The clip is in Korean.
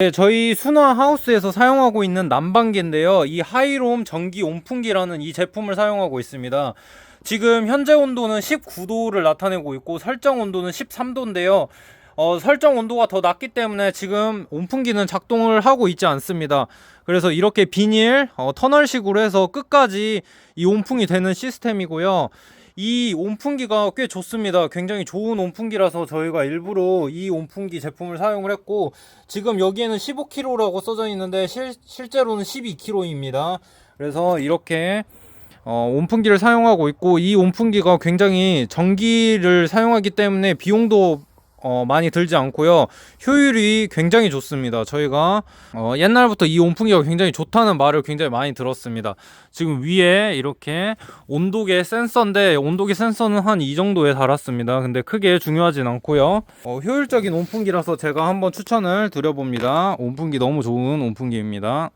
네, 저희 순화 하우스에서 사용하고 있는 난방기인데요. 이 하이롬 전기 온풍기라는 이 제품을 사용하고 있습니다. 지금 현재 온도는 19도를 나타내고 있고 설정 온도는 13도인데요. 어, 설정 온도가 더 낮기 때문에 지금 온풍기는 작동을 하고 있지 않습니다. 그래서 이렇게 비닐 어, 터널식으로 해서 끝까지 이 온풍이 되는 시스템이고요. 이 온풍기가 꽤 좋습니다. 굉장히 좋은 온풍기라서 저희가 일부러 이 온풍기 제품을 사용을 했고 지금 여기에는 15kg라고 써져 있는데 실, 실제로는 12kg입니다. 그래서 이렇게 어, 온풍기를 사용하고 있고 이 온풍기가 굉장히 전기를 사용하기 때문에 비용도 어, 많이 들지 않고요. 효율이 굉장히 좋습니다. 저희가 어, 옛날부터 이 온풍기가 굉장히 좋다는 말을 굉장히 많이 들었습니다. 지금 위에 이렇게 온도계 센서인데 온도계 센서는 한 이 정도에 달았습니다. 근데 크게 중요하진 않고요. 어, 효율적인 온풍기라서 제가 한번 추천을 드려봅니다. 온풍기 너무 좋은 온풍기입니다.